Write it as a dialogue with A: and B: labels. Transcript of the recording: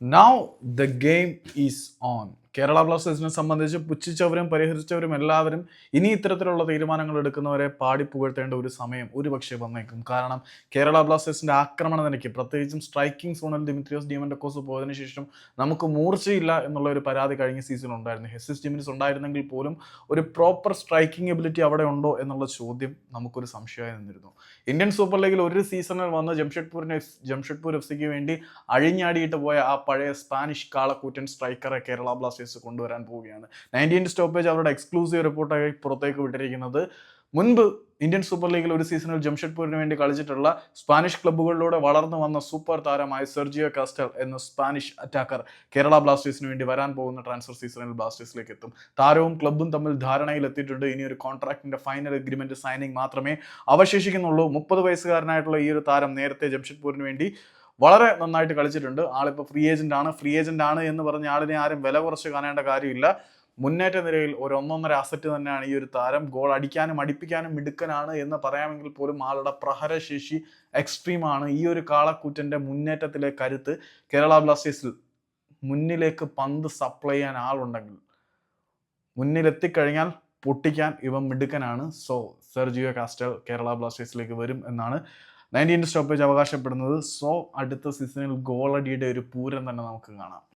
A: Now the game is on. Kerala ബ്ലാസ്റ്റേഴ്സിനെ സംബന്ധിച്ച് പുച്ഛിച്ചവരും പരിഹരിച്ചവരും എല്ലാവരും ഇനി ഇത്തരത്തിലുള്ള തീരുമാനങ്ങൾ എടുക്കുന്നവരെ പാടി പുകഴ്ത്തേണ്ട ഒരു സമയം ഒരു പക്ഷേ വന്നേക്കും. കാരണം കേരള ബ്ലാസ്റ്റേഴ്സിന്റെ ആക്രമണ നിലയ്ക്ക് പ്രത്യേകിച്ചും സ്ട്രൈക്കിംഗ് സോണിൽ ദിമിത്രിയോസ് ഡിമൻഡക്കോസ് പോയതിനു ശേഷം നമുക്ക് മൂർച്ചയില്ല എന്നുള്ള ഒരു പരാതി കഴിഞ്ഞ സീസൺ ഉണ്ടായിരുന്നു. ഹെസിസ് ഡിമിനിസ് ഉണ്ടായിരുന്നെങ്കിൽ പോലും ഒരു പ്രോപ്പർ സ്ട്രൈക്കിംഗ് എബിലിറ്റി അവിടെ ഉണ്ടോ എന്നുള്ള ചോദ്യം നമുക്കൊരു സംശയമായി നിന്നിരുന്നു. ഇന്ത്യൻ സൂപ്പർ ലീഗിൽ ഒരു സീസണിൽ വന്ന് ജംഷഡ്പൂരിന് ജംഷഡ്പൂർ എഫ് സിക്ക് വേണ്ടി അഴിഞ്ഞാടിയിട്ട് പോയ ആ പഴയ സ്പാനിഷ് കാളക്കൂറ്റൻ സ്ട്രൈക്കറെ കേരള ബ്ലാസ്റ്റേഴ്സ് കൊണ്ടുവരാൻ പോവുകയാണ്. നയന്റീൻ സ്റ്റോപ്പേജ് അവരുടെ എക്സ്ക്ലൂസീവ് റിപ്പോർട്ടായി പുറത്തേക്ക് വിട്ടിരിക്കുന്നത്. മുൻപ് ഇന്ത്യൻ സൂപ്പർ ലീഗിൽ ഒരു സീസണിൽ ജംഷഡ്പൂരിന് വേണ്ടി കളിച്ചിട്ടുള്ള സ്പാനിഷ് ക്ലബ്ബുകളിലൂടെ വളർന്നു വന്ന സൂപ്പർ താരമായ സെർജിയോ കാസ്റ്റൽ എന്ന സ്പാനിഷ് അറ്റാക്കർ കേരള ബ്ലാസ്റ്റേഴ്സിന് വേണ്ടി വരാൻ പോകുന്ന ട്രാൻസ്ഫർ സീസണിൽ ബ്ലാസ്റ്റേഴ്സിലേക്ക് എത്തും. താരവും ക്ലബ്ബും തമ്മിൽ ധാരണയിൽ എത്തിയിട്ടുണ്ട് ഇനി ഒരു കോൺട്രാക്ടിന്റെ ഫൈനൽ അഗ്രിമെന്റ് സൈനിങ് മാത്രമേ അവശേഷിക്കുന്നുള്ളൂ. മുപ്പത് വയസ്സുകാരനായിട്ടുള്ള ഈ ഒരു താരം നേരത്തെ ജംഷഡ്പൂരിന് വേണ്ടി വളരെ നന്നായിട്ട് കളിച്ചിട്ടുണ്ട്. ആളിപ്പോൾ ഫ്രീ ഏജന്റ് ആണ്. ഫ്രീ ഏജന്റ് ആണ് എന്ന് പറഞ്ഞ ആളിനെ ആരും വില കുറച്ച് കാണേണ്ട കാര്യമില്ല. മുന്നേറ്റ നിരയിൽ ഒരു ഒന്നൊന്നര അസറ്റ് തന്നെയാണ് ഈ ഒരു താരം. ഗോൾ അടിക്കാനും അടിപ്പിക്കാനും മിടുക്കനാണ് എന്ന് പറയാമെങ്കിൽ പോലും ആളുടെ പ്രഹരശേഷി എക്സ്ട്രീമാണ് ഈ ഒരു കാളക്കൂറ്റന്റെ മുന്നേറ്റത്തിലെ കരുത്ത് കേരള ബ്ലാസ്റ്റേഴ്സിൽ മുന്നിലേക്ക് പന്ത് സപ്ലൈ ചെയ്യാൻ ആളുണ്ടെങ്കിൽ മുന്നിലെത്തിക്കഴിഞ്ഞാൽ പൊട്ടിക്കാൻ ഇവ മിടുക്കനാണ്. സോ സെർജിയോ കാസ്റ്റൽ കേരള ബ്ലാസ്റ്റേഴ്സിലേക്ക് വരും എന്നാണ് നയന്റീൻ സ്റ്റോപ്പേജ് അവകാശപ്പെടുന്നത്. സോ അടുത്ത സീസണിൽ ഗോളടിയുടെ ഒരു പൂരം തന്നെ നമുക്ക് കാണാം.